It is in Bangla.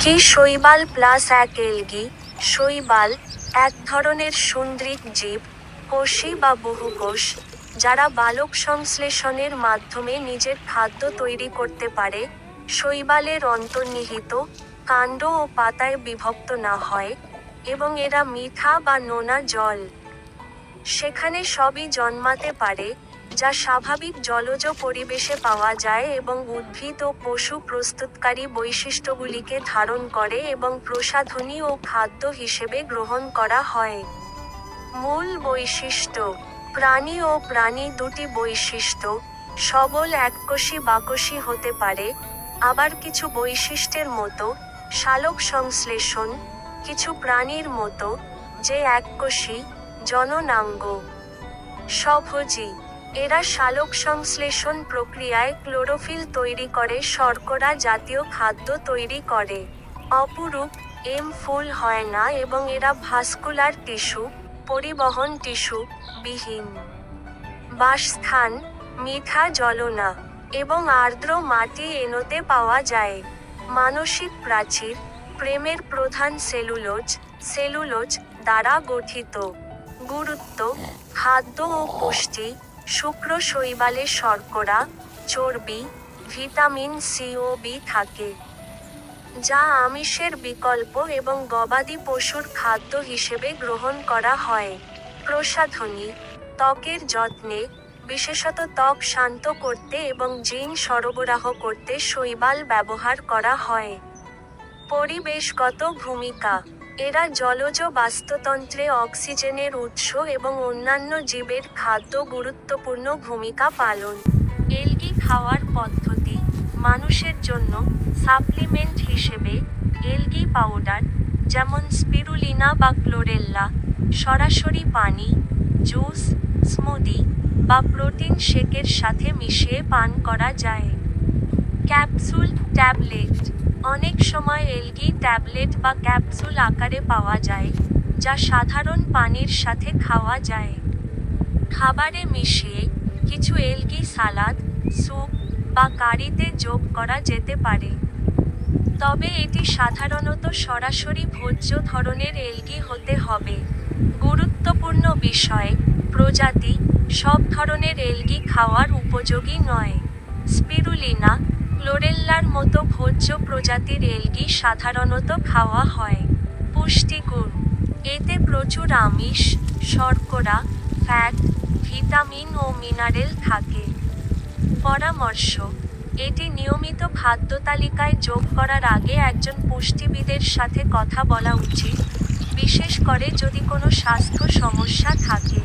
কি শৈবাল প্লাস এক এলগি। শৈবাল এক ধরনের সুন্দ্রিক জীব, কোষী বা বহুকোষ যারা বালক সংশ্লেষণের মাধ্যমে নিজের খাদ্য তৈরি করতে পারে। শৈবালের অন্তর্নিহিত কাণ্ড ও পাতায় বিভক্ত না হয় এবং এরা মিঠা বা নোনা জল। সেখানে সবই জন্মাতে পারে যা স্বাভাবিক জলজ পরিবেশে পাওয়া যায় এবং উদ্ভিদ ও পশু প্রস্তুতকারী বৈশিষ্ট্যগুলিকে ধারণ করে এবং প্রসাধনী ও খাদ্য হিসেবে গ্রহণ করা হয়। মূল বৈশিষ্ট্য, প্রাণী ও প্রাণী দুটি বৈশিষ্ট্য, সবল এককোষী বাকসী হতে পারে, আবার কিছু বৈশিষ্ট্যের মতো, শালক সংশ্লেষণ, কিছু প্রাণীর মতো, যে এককোষী, জননাঙ্গ স্বভোজী এরা শালক সংশ্লেষণ প্রক্রিয়ায় ক্লোরোফিল তৈরি করে, শর্করা জাতীয় খাদ্য তৈরি করে। অপরূপ, এম ফুল হয় না এবং এরা ভাস্কুলার টিস্যু, পরিবহন টিস্যু বিহীন। বাসস্থান মিঠা জলনা এবং আর্দ্র মাটি এনোতে পাওয়া যায়। মানসিক প্রাচীর, প্রেমের প্রধান সেলুলোজ সেলুলোজ দ্বারা গঠিত। গুরুত্ব, খাদ্য ও পুষ্টি শুক্র শৈবালে শর্করা, চর্বি, ভিটামিন সি ও বি থাকে, যা আমিষের বিকল্প এবং গবাদি পশুর খাদ্য হিসেবে গ্রহণ করা হয়। প্রসাধনী, ত্বকের যত্নে, বিশেষত ত্বক শান্ত করতে এবং জিন সরবরাহ করতে শৈবাল ব্যবহার করা হয়। পরিবেশগত ভূমিকা এরা জলজ বাস্তুতন্ত্রে অক্সিজেনের উৎস এবং অন্যান্য জীবের খাদ্য গুরুত্বপূর্ণ ভূমিকা পালন। এলগি খাওয়ার পদ্ধতি, মানুষের জন্য সাপ্লিমেন্ট হিসেবে এলগি পাউডার যেমন স্পিরুলিনা বা ক্লোরেল্লা, সরাসরি পানি, জুস, স্মুদি বা প্রোটিন শেকের সাথে মিশিয়ে পান করা যায়। ক্যাপসুল ট্যাবলেট অনেক সময় এলগি, ট্যাবলেট বা ক্যাপসুল আকারে পাওয়া যায়, যা সাধারণ পানির সাথে খাওয়া যায়। খাবারে মিশিয়ে কিছু এলগি সালাদ, স্যুপ বা কারিতে যোগ করা যেতে পারে। তবে এটি সাধারণত সরাসরি ভোজ্য ধরনের এলগি হতে হবে। গুরুত্বপূর্ণ বিষয়, প্রজাতি, সব ধরনের এলগি খাওয়ার উপযোগী নয়। স্পিরুলিনা ক্লোরেল্লার মতো ভোজ্য প্রজাতির এলগি সাধারণত খাওয়া হয়। পুষ্টিগুণ। এতে প্রচুর আমিষ, শর্করা, ফ্যাট, ভিটামিন ও মিনারেল থাকে। পরামর্শ, এটি নিয়মিত খাদ্য তালিকায় যোগ করার আগে একজন পুষ্টিবিদের সাথে কথা বলা উচিত, বিশেষ করে যদি কোনো স্বাস্থ্য সমস্যা থাকে।